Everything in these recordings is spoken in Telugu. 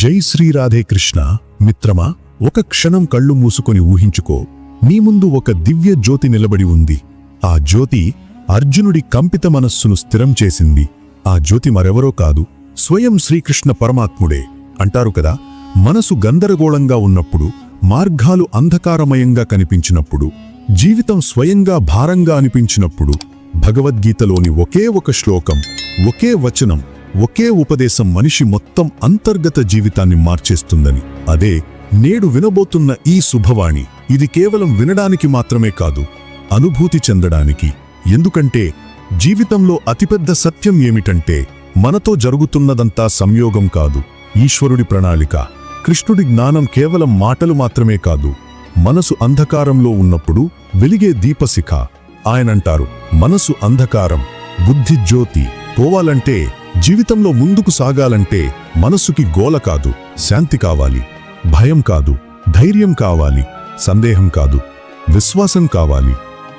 జై శ్రీరాధే కృష్ణ. మిత్రమా ఒక క్షణం కళ్ళు మూసుకొని ఊహించుకో. నీ ముందు ఒక దివ్య జ్యోతి నిలబడి ఉంది. ఆ జ్యోతి అర్జునుడి కంపిత మనస్సును స్థిరం చేసింది. ఆ జ్యోతి మరెవరో కాదు స్వయం శ్రీకృష్ణ పరమాత్ముడే. అంటారు కదా మనసు గందరగోళంగా ఉన్నప్పుడు మార్గాలు అంధకారమయంగా కనిపించినప్పుడు జీవితం స్వయంగా భారంగా అనిపించినప్పుడు భగవద్గీతలోని ఒకే ఒక శ్లోకం ఒకే వచనం ఒకే ఉపదేశం మనిషి మొత్తం అంతర్గత జీవితాన్ని మార్చేస్తుందని. అదే నేడు వినబోతున్న ఈ శుభవాణి ఇది కేవలం వినడానికి మాత్రమే కాదు అనుభూతి చెందడానికి. ఎందుకంటే జీవితంలో అతిపెద్ద సత్యం ఏమిటంటే మనతో జరుగుతున్నదంతా సంయోగం కాదు ఈశ్వరుడి ప్రణాళిక. కృష్ణుడి జ్ఞానం కేవలం మాటలు మాత్రమే కాదు మనసు అంధకారంలో ఉన్నప్పుడు వెలిగే దీపశిఖ. ఆయనంటారు మనసు అంధకారం బుద్ధి జ్యోతి పోవాలంటే జీవితంలో ముందుకు సాగాలంటే మనసుకి గోల కాదు శాంతి కావాలి. భయం కాదు ధైర్యం కావాలి సందేహం కాదు విశ్వాసం కావాలి.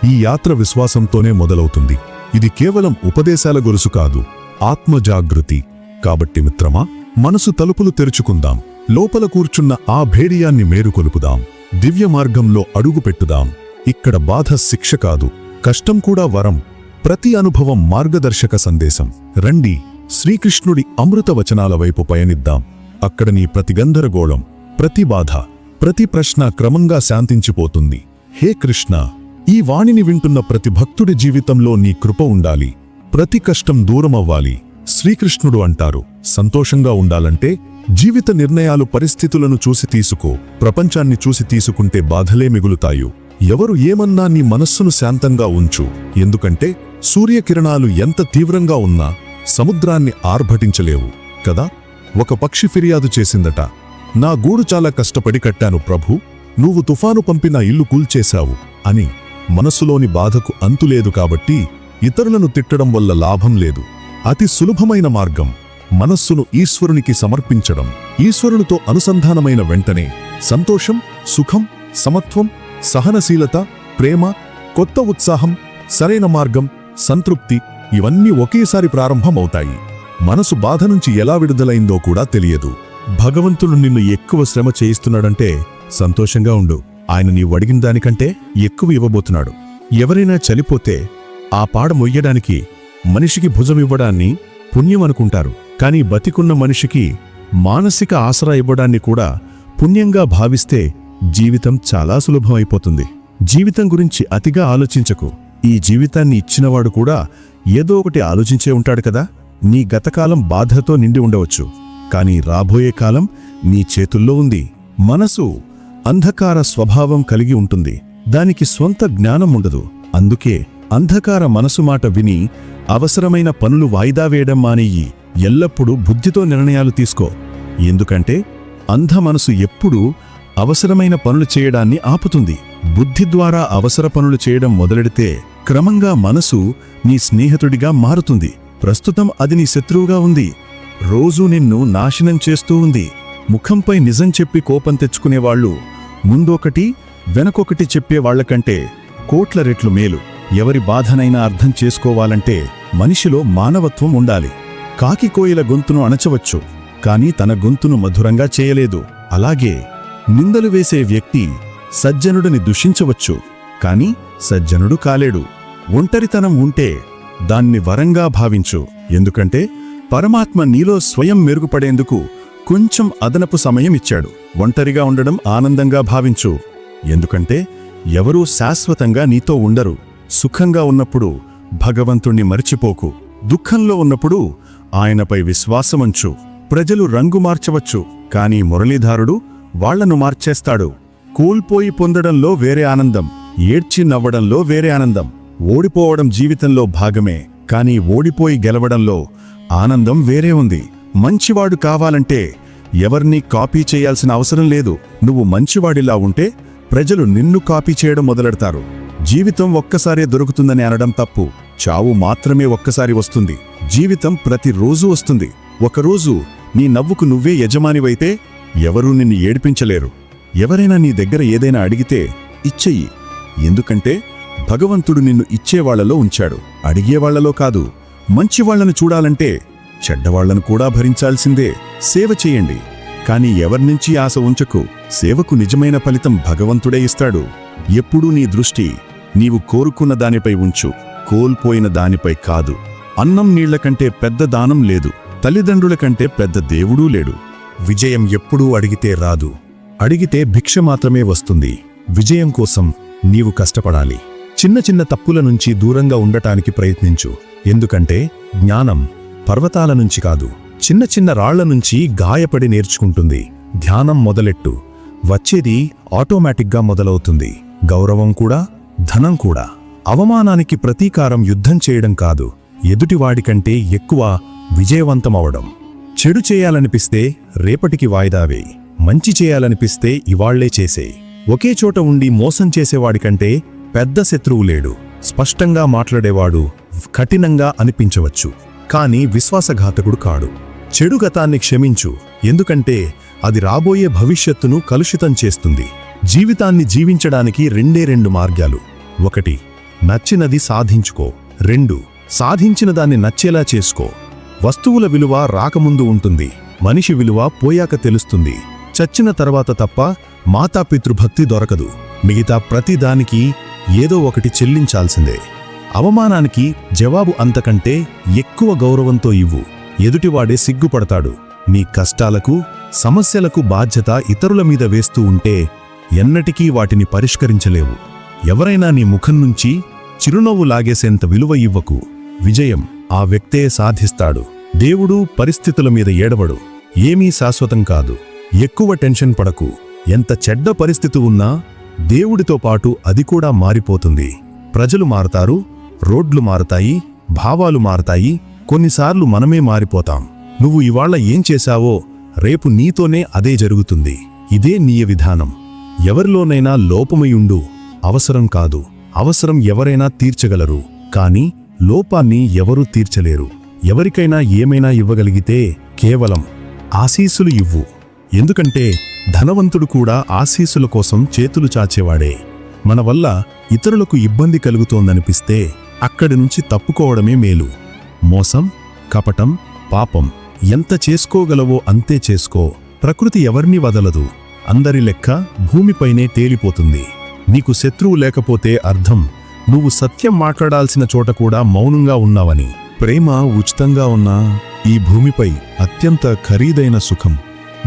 ఈ యాత్ర విశ్వాసంతోనే మొదలవుతుంది. ఇది కేవలం ఉపదేశాల గొలుసు కాదు ఆత్మజాగృతి. కాబట్టి మిత్రమా మనసు తలుపులు తెరుచుకుందాం. లోపల కూర్చున్న ఆ భేడియాన్ని మేరుకొలుపుదాం. దివ్య మార్గంలో అడుగుపెట్టుదాం ఇక్కడ బాధ శిక్ష కాదు కష్టం కూడా వరం. ప్రతి అనుభవం మార్గదర్శక సందేశం. రండి. శ్రీకృష్ణుడి అమృత వచనాల వైపు పయనిద్దాం. అక్కడ నీ ప్రతి గందరగోళం ప్రతి బాధ ప్రతి ప్రశ్న క్రమంగా శాంతించిపోతుంది. హే కృష్ణ ఈ వాణిని వింటున్న ప్రతి భక్తుడి జీవితంలో నీ కృప ఉండాలి. ప్రతి కష్టం దూరమవ్వాలి. శ్రీకృష్ణుడు అంటారు సంతోషంగా ఉండాలంటే జీవిత నిర్ణయాలు పరిస్థితులను చూసి తీసుకో. ప్రపంచాన్ని చూసి తీసుకుంటే బాధలే మిగులుతాయు. ఎవరు ఏమన్నా నీ మనస్సును శాంతంగా ఉంచు. ఎందుకంటే సూర్యకిరణాలు ఎంత తీవ్రంగా ఉన్నా సముద్రాన్ని ఆర్భటించలేవు కదా? ఒక పక్షి ఫిర్యాదు చేసిందట. నా గూడు చాలా కష్టపడి కట్టాను ప్రభు. నువ్వు తుఫాను పంపిన ఇల్లు కూల్చేశావు అని మనసులోని బాధకు అంతులేదు కాబట్టి ఇతరులను తిట్టడం వల్ల లాభం లేదు. అతి సులభమైన మార్గం మనస్సును ఈశ్వరునికి సమర్పించడం. ఈశ్వరునితో అనుసంధానమైన వెంటనే సంతోషం సుఖం సమత్వం సహనశీలత ప్రేమ కొత్త ఉత్సాహం సరైన మార్గం సంతృప్తి ఇవన్నీ ఒకేసారి ప్రారంభమవుతాయి. మనసు బాధ నుంచి ఎలా విడుదలైందో కూడా తెలియదు. భగవంతుడు నిన్ను ఎక్కువ శ్రమ చేయిస్తున్నాడంటే సంతోషంగా ఉండు. ఆయన నీవు అడిగిన దానికంటే ఎక్కువ ఇవ్వబోతున్నాడు. ఎవరైనా చనిపోతే ఆ పాడ మొయ్యడానికి మనిషికి భుజం ఇవ్వడాన్ని పుణ్యం అనుకుంటారు. కానీ బతికున్న మనిషికి మానసిక ఆసరా ఇవ్వడాన్ని కూడా పుణ్యంగా భావిస్తే జీవితం చాలా సులభమైపోతుంది. జీవితం గురించి అతిగా ఆలోచించకు. ఈ జీవితాన్ని ఇచ్చినవాడు కూడా ఏదో ఒకటి ఆలోచించే ఉంటాడు కదా. నీ గతకాలం బాధతో నిండి ఉండవచ్చు. కానీ రాబోయే కాలం నీ చేతుల్లో ఉంది. మనసు అంధకార స్వభావం కలిగి ఉంటుంది. దానికి స్వంత జ్ఞానం ఉండదు. అందుకే అంధకార మనసు మాట విని అవసరమైన పనులు వాయిదా వేయడం మానేయి. ఎల్లప్పుడూ బుద్ధితో నిర్ణయాలు తీసుకో. ఎందుకంటే అంధ మనసు ఎప్పుడూ అవసరమైన పనులు చేయడాన్ని ఆపుతుంది. బుద్ధి ద్వారా అవసర పనులు చేయడం మొదలెడితే క్రమంగా మనసు నీ స్నేహితుడిగా మారుతుంది. ప్రస్తుతం అది నీ శత్రువుగా ఉంది. రోజూ నిన్ను నాశనం చేస్తూ ఉంది. ముఖంపై నిజం చెప్పి కోపం తెచ్చుకునేవాళ్ళు ముందొకటి వెనకొకటి చెప్పేవాళ్ళకంటే కోట్ల రెట్లు మేలు. ఎవరి బాధనైనా అర్థం చేసుకోవాలంటే మనిషిలో మానవత్వం ఉండాలి. కాకి కోయిల గొంతును అణచవచ్చు కాని తన గొంతును మధురంగా చేయలేదు. అలాగే నిందలు వేసే వ్యక్తి సజ్జనుడిని దూషించవచ్చు కాని సజ్జనుడు కాలేడు. ఒంటరితనం ఉంటే దాన్ని వరంగా భావించు. ఎందుకంటే పరమాత్మ నీలో స్వయం మెరుగుపడేందుకు కొంచెం అదనపు సమయం ఇచ్చాడు. ఒంటరిగా ఉండడం ఆనందంగా భావించు. ఎందుకంటే ఎవరూ శాశ్వతంగా నీతో ఉండరు. సుఖంగా ఉన్నప్పుడు భగవంతుణ్ణి మరిచిపోకు. దుఃఖంలో ఉన్నప్పుడు ఆయనపై విశ్వాసమంచు. ప్రజలు రంగు మార్చవచ్చు కాని మురళీధారుడు వాళ్ళను మార్చేస్తాడు. కూల్పోయి పొందడంలో వేరే ఆనందం ఏడ్చి నవ్వడంలో వేరే ఆనందం. ఓడిపోవడం జీవితంలో భాగమే కాని ఓడిపోయి గెలవడంలో ఆనందం వేరే ఉంది. మంచివాడు కావాలంటే ఎవర్నీ కాపీ చేయాల్సిన అవసరం లేదు. నువ్వు మంచివాడిలా ఉంటే ప్రజలు నిన్ను కాపీ చేయడం మొదలెడతారు. జీవితం ఒక్కసారే దొరుకుతుందని అనడం తప్పు. చావు మాత్రమే ఒక్కసారి వస్తుంది. జీవితం ప్రతిరోజూ వస్తుంది. ఒకరోజు నీ నవ్వుకు నువ్వే యజమానివైతే ఎవరూ నిన్ను ఏడిపించలేరు. ఎవరైనా నీ దగ్గర ఏదైనా అడిగితే ఇచ్చెయ్యి. ఎందుకంటే భగవంతుడు నిన్ను ఇచ్చేవాళ్ళలో ఉంచాడు. అడిగేవాళ్ళలో కాదు. మంచివాళ్ళను చూడాలంటే చెడ్డవాళ్ళను కూడా భరించాల్సిందే. సేవ చేయండి. కాని ఎవర్నించి ఆశ ఉంచకు. సేవకు నిజమైన ఫలితం భగవంతుడే ఇస్తాడు. ఎప్పుడూ నీ దృష్టి నీవు కోరుకున్న దానిపై ఉంచు. కోల్పోయిన దానిపై కాదు. అన్నం నీళ్ళ కంటే పెద్ద దానం లేదు. తల్లిదండ్రుల కంటే పెద్ద దేవుడూ లేడు. విజయం ఎప్పుడూ అడిగితే రాదు. అడిగితే భిక్ష మాత్రమే వస్తుంది. విజయం కోసం నీవు కష్టపడాలి. చిన్న చిన్న తప్పుల నుంచి దూరంగా ఉండటానికి ప్రయత్నించు. ఎందుకంటే జ్ఞానం పర్వతాల నుంచి కాదు చిన్న చిన్న రాళ్ళ నుంచి గాయపడి నేర్చుకుంటుంది. ధ్యానం మొదలెట్టు. వచ్చేది ఆటోమేటిక్గా మొదలవుతుంది. గౌరవం కూడా ధనం కూడా. అవమానానికి ప్రతీకారం యుద్ధం చేయడం కాదు. ఎదుటివాడికంటే ఎక్కువ విజయవంతమవడం. చెడు చేయాలనిపిస్తే రేపటికి వాయిదా వేయి. మంచి చేయాలనిపిస్తే ఇవాళ్ళే చేసేయి ఒకే చోట ఉండి మోసం చేసేవాడికంటే పెద్ద శత్రువు లేడు. స్పష్టంగా మాట్లాడేవాడు కఠినంగా అనిపించవచ్చు. కాని విశ్వాసఘాతకుడు కాడు. చెడు గతాన్ని క్షమించు. ఎందుకంటే అది రాబోయే భవిష్యత్తును కలుషితం చేస్తుంది. జీవితాన్ని జీవించడానికి రెండే రెండు మార్గాలు. ఒకటి నచ్చినది సాధించుకో. రెండు సాధించిన దాన్ని నచ్చేలా చేసుకో. వస్తువుల విలువ రాకముందు ఉంటుంది. మనిషి విలువ పోయాక తెలుస్తుంది. చచ్చిన తర్వాత తప్ప మాతాపితృభక్తి దొరకదు. మిగతా ప్రతిదానికి ఏదో ఒకటి చెల్లించాల్సిందే. అవమానానికి జవాబు అంతకంటే ఎక్కువ గౌరవంతో ఇవ్వు. ఎదుటివాడే సిగ్గుపడతాడు. మీ కష్టాలకు సమస్యలకు బాధ్యత ఇతరుల మీద వేస్తూ ఉంటే ఎన్నటికీ వాటిని పరిష్కరించలేవు. ఎవరైనా నీ ముఖం నుంచి చిరునవ్వు లాగేసేంత విలువ ఇవ్వకు. విజయం ఆ వ్యక్తే సాధిస్తాడు. దేవుడు పరిస్థితుల మీద ఏడవడు. ఏమీ శాశ్వతం కాదు. ఎక్కువ టెన్షన్ పడకు. ఎంత చెడ్డ పరిస్థితి ఉన్నా దేవుడితో పాటు అది కూడా మారిపోతుంది. ప్రజలు మారతారు రోడ్లు మారతాయి భావాలు మారతాయి కొన్నిసార్లు మనమే మారిపోతాం. నువ్వు ఇవాళ ఏం చేశావో రేపు నీతోనే అదే జరుగుతుంది. ఇదే నీయ విధానం. ఎవరిలోనైనా లోపమయుండు అవసరం కాదు. అవసరం ఎవరైనా తీర్చగలరు. కాని లోపాన్ని ఎవరూ తీర్చలేరు. ఎవరికైనా ఏమైనా ఇవ్వగలిగితే కేవలం ఆశీస్సులు ఇవ్వు. ఎందుకంటే ధనవంతుడు కూడా ఆశీస్సుల కోసం చేతులు చాచేవాడే. మన వల్ల ఇతరులకు ఇబ్బంది కలుగుతోందనిపిస్తే అక్కడి నుంచి తప్పుకోవడమే మేలు. మోసం కపటం పాపం ఎంత చేసుకోగలవో అంతే చేసుకో. ప్రకృతి ఎవరిని వదలదు. అందరి లెక్క భూమిపైనే తేలిపోతుంది. నీకు శత్రువు లేకపోతే అర్థం. నువ్వు సత్యం మాట్లాడాల్సిన చోట కూడా మౌనంగా ఉన్నావని. ప్రేమ ఉచితంగా ఉన్న ఈ భూమిపై అత్యంత ఖరీదైన సుఖం.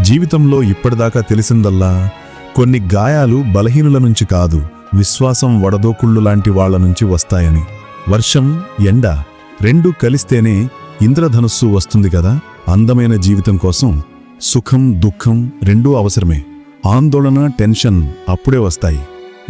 జీవితంలో ఇప్పటిదాకా తెలిసిందల్లా కొన్ని గాయాలు బలహీనుల నుంచి కాదు విశ్వాసం వడదోకుళ్ళు లాంటి వాళ్ళ నుంచి వస్తాయని. వర్షం ఎండ రెండూ కలిస్తేనే ఇంద్రధనుస్సు వస్తుంది కదా? అందమైన జీవితం కోసం సుఖం దుఃఖం రెండూ అవసరమే. ఆందోళన టెన్షన్ అప్పుడే వస్తాయి.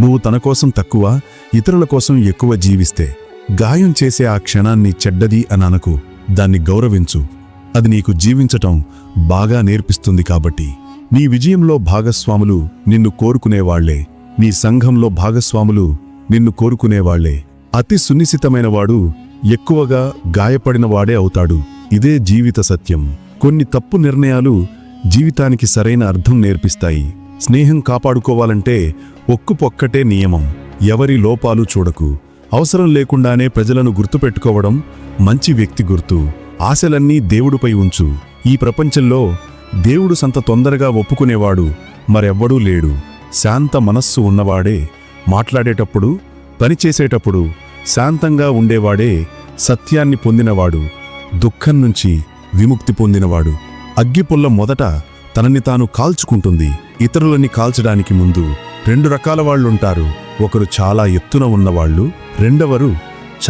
నువ్వు తన కోసం తక్కువ ఇతరుల కోసం ఎక్కువ జీవిస్తే గాయం చేసే ఆ క్షణాన్ని చెడ్డది అని అనకు దాన్ని గౌరవించు. అది నీకు జీవించటం బాగా నేర్పిస్తుంది కాబట్టి. నీ విజయంలో భాగస్వాములు నిన్ను కోరుకునేవాళ్ళే. నీ సంఘంలో భాగస్వాములు నిన్ను కోరుకునేవాళ్ళే. అతి సునిశితమైనవాడు ఎక్కువగా గాయపడినవాడే అవుతాడు. ఇదే జీవిత సత్యం. కొన్ని తప్పు నిర్ణయాలు జీవితానికి సరైన అర్థం నేర్పిస్తాయి. స్నేహం కాపాడుకోవాలంటే ఒక్కుపొక్కటే నియమం. ఎవరి లోపాలు చూడకు. అవసరం లేకుండానే ప్రజలను గుర్తుపెట్టుకోవడం మంచి వ్యక్తి గుర్తు. ఆశలన్నీ దేవుడిపై ఉంచు. ఈ ప్రపంచంలో దేవుడు సంత తొందరగా ఒప్పుకునేవాడు మరెవ్వడూ లేడు. శాంత మనస్సు ఉన్నవాడే మాట్లాడేటప్పుడు పనిచేసేటప్పుడు శాంతంగా ఉండేవాడే సత్యాన్ని పొందినవాడు దుఃఖం నుంచి విముక్తి పొందినవాడు. అగ్గిపుల్ల మొదట తనని తాను కాల్చుకుంటుంది. ఇతరులని కాల్చడానికి ముందు రెండు రకాల వాళ్ళుంటారు. ఒకరు చాలా ఎత్తున ఉన్నవాళ్ళు రెండవరు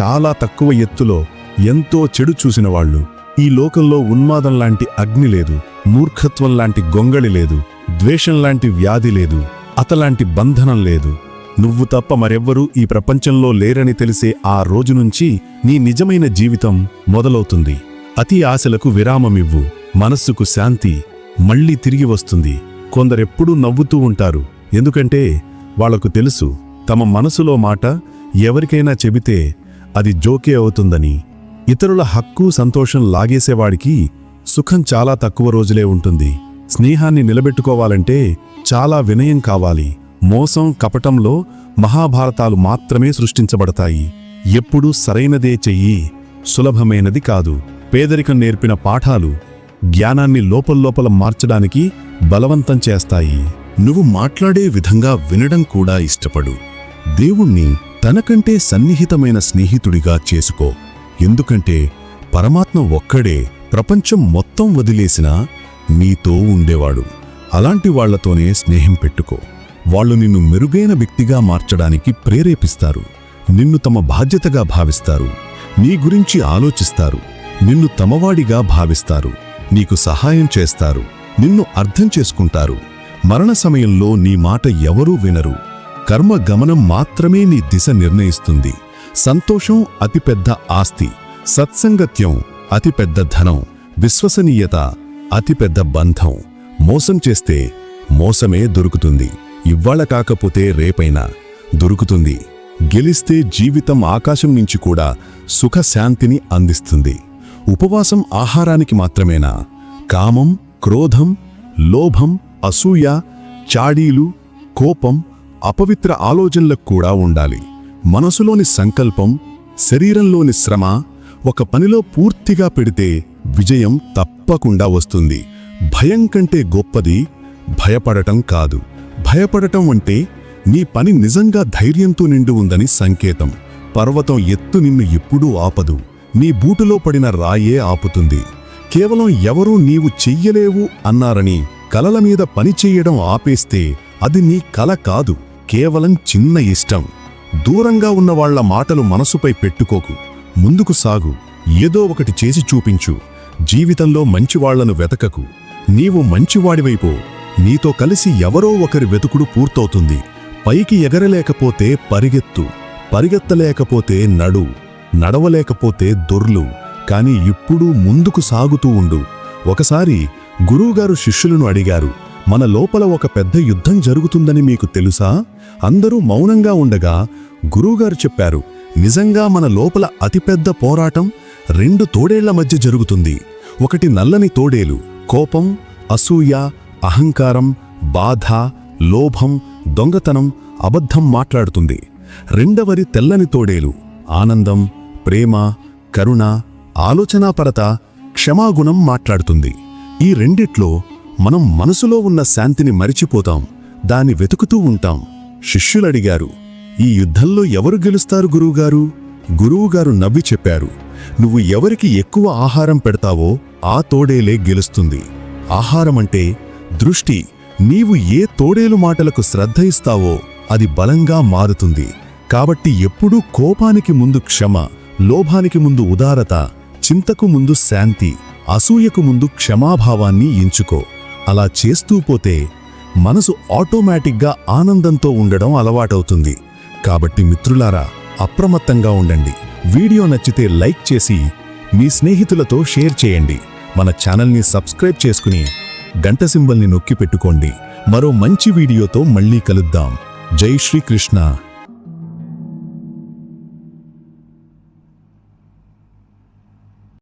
చాలా తక్కువ ఎత్తులో ఎంతో చెడు చూసిన వాళ్ళు. ఈ లోకంలో ఉన్మాదం లాంటి అగ్ని లేదు మూర్ఖత్వం లాంటి గొంగళి లేదు ద్వేషం లాంటి వ్యాధి లేదు అతలాంటి బంధనం లేదు. నువ్వు తప్ప మరెవ్వరూ ఈ ప్రపంచంలో లేరని తెలిసే ఆ రోజు నుంచి నీ నిజమైన జీవితం మొదలవుతుంది. అతి ఆశలకు విరామమివ్వు మనస్సుకు శాంతి మళ్ళీ తిరిగి వస్తుంది. కొందరెప్పుడూ నవ్వుతూ ఉంటారు ఎందుకంటే వాళ్ళకు తెలుసు తమ మనసులో మాట ఎవరికైనా చెబితే అది జోకే అవుతుందని. ఇతరుల హక్కు సంతోషం లాగేసేవాడికి సుఖం చాలా తక్కువ రోజులే ఉంటుంది. స్నేహాన్ని నిలబెట్టుకోవాలంటే చాలా వినయం కావాలి. మోసం కపటంలో మహాభారతాలు మాత్రమే సృష్టించబడతాయి. ఎప్పుడూ సరైనదే చెయ్యి సులభమైనది కాదు. పేదరికం నేర్పిన పాఠాలు జ్ఞానాన్ని లోపల్లోపల మార్చడానికి బలవంతం చేస్తాయి. నువ్వు మాట్లాడే విధంగా వినడం కూడా ఇష్టపడు. దేవుణ్ణి తనకంటే సన్నిహితమైన స్నేహితుడిగా చేసుకో. ఎందుకంటే పరమాత్మ ఒక్కడే ప్రపంచం మొత్తం వదిలేసినా నీతో ఉండేవాడు. అలాంటి వాళ్ళతోనే స్నేహం పెట్టుకో. వాళ్ళు నిన్ను మెరుగైన వ్యక్తిగా మార్చడానికి ప్రేరేపిస్తారు. నిన్ను తమ బాధ్యతగా భావిస్తారు. నీ గురించి ఆలోచిస్తారు. నిన్ను తమవాడిగా భావిస్తారు. నీకు సహాయం చేస్తారు. నిన్ను అర్థం చేసుకుంటారు. మరణ సమయంలో నీ మాట ఎవరూ వినరు. కర్మ గమనం మాత్రమే నీ దిశ నిర్ణయిస్తుంది. సంతోషం అతిపెద్ద ఆస్తి సత్సంగత్యం అతిపెద్ద ధనం విశ్వసనీయత అతిపెద్ద బంధం. మోసం చేస్తే మోసమే దొరుకుతుంది. ఇవ్వాళ కాకపోతే రేపైనా దొరుకుతుంది. గెలిస్తే జీవితం ఆకాశం నుంచి కూడా సుఖశాంతిని అందిస్తుంది. ఉపవాసం ఆహారానికి మాత్రమేనా? కామం క్రోధం లోభం అసూయ చాడీలు కోపం అపవిత్ర ఆలోచనలకు కూడా ఉండాలి. మనసులోని సంకల్పం శరీరంలోని శ్రమ ఒక పనిలో పూర్తిగా పెడితే విజయం తప్పకుండా వస్తుంది. భయం కంటే గొప్పది భయపడటం కాదు. భయపడటం అంటే నీ పని నిజంగా ధైర్యంతో నిండి ఉందని సంకేతం. పర్వతం ఎత్తు నిన్ను ఎప్పుడూ ఆపదు. నీ బూటులో పడిన రాయే ఆపుతుంది. కేవలం ఎవరూ నీవు చెయ్యలేవు అన్నారని కలల మీద పని చెయ్యడం ఆపేస్తే అది నీ కల కాదు కేవలం చిన్న ఇష్టం. దూరంగా ఉన్న వాళ్ళ మాటలు మనసుపై పెట్టుకోకు. ముందుకు సాగు. ఏదో ఒకటి చేసి చూపించు. జీవితంలో మంచివాళ్ళను వెతకకు. నీవు మంచివాడివైపో నీతో కలిసి ఎవరో ఒకరి వెతుకుడు పూర్తవుతుంది. పైకి ఎగరలేకపోతే పరిగెత్తు. పరిగెత్తలేకపోతే నడు. నడవలేకపోతే దొర్లు. కాని ఇప్పుడూ ముందుకు సాగుతూ ఉండు. ఒకసారి గురువుగారు శిష్యులను అడిగారు. మన లోపల ఒక పెద్ద యుద్ధం జరుగుతుందని మీకు తెలుసా? అందరూ మౌనంగా ఉండగా గురువుగారు చెప్పారు నిజంగా మన లోపల అతిపెద్ద పోరాటం రెండు తోడేళ్ళ మధ్య జరుగుతుంది. ఒకటి నల్లని తోడేలు కోపం అసూయ అహంకారం బాధ లోభం దొంగతనం అబద్ధం మాట్లాడుతుంది. రెండవది తెల్లని తోడేలు ఆనందం ప్రేమ కరుణ ఆలోచనాపరత క్షమాగుణం మాట్లాడుతుంది. ఈ రెండిట్లో మనం మనసులో ఉన్న శాంతిని మరిచిపోతాం దాన్ని వెతుకుతూ ఉంటాం. శిష్యులడిగారు ఈ యుద్ధంలో ఎవరు గెలుస్తారు గురువుగారు? గురువుగారు నవ్వి చెప్పారు నువ్వు ఎవరికి ఎక్కువ ఆహారం పెడతావో ఆ తోడేలే గెలుస్తుంది. ఆహారమంటే దృష్టి. నీవు ఏ తోడేలు మాటలకు శ్రద్ధ ఇస్తావో అది బలంగా మారుతుంది. కాబట్టి ఎప్పుడూ కోపానికి ముందు క్షమ లోభానికి ముందు ఉదారత చింతకు ముందు శాంతి అసూయకు ముందు క్షమాభావాన్ని ఎంచుకో. అలా చేస్తూ పోతే మనసు ఆటోమేటిక్గా ఆనందంతో ఉండడం అలవాటవుతుంది. కాబట్టి మిత్రులారా అప్రమత్తంగా ఉండండి. వీడియో నచ్చితే లైక్ చేసి మీ స్నేహితులతో షేర్ చేయండి. మన ఛానల్ని సబ్స్క్రైబ్ చేసుకుని గంట సింబల్ని నొక్కి పెట్టుకోండి. మరో మంచి వీడియోతో మళ్ళీ కలుద్దాం. జై శ్రీకృష్ణ.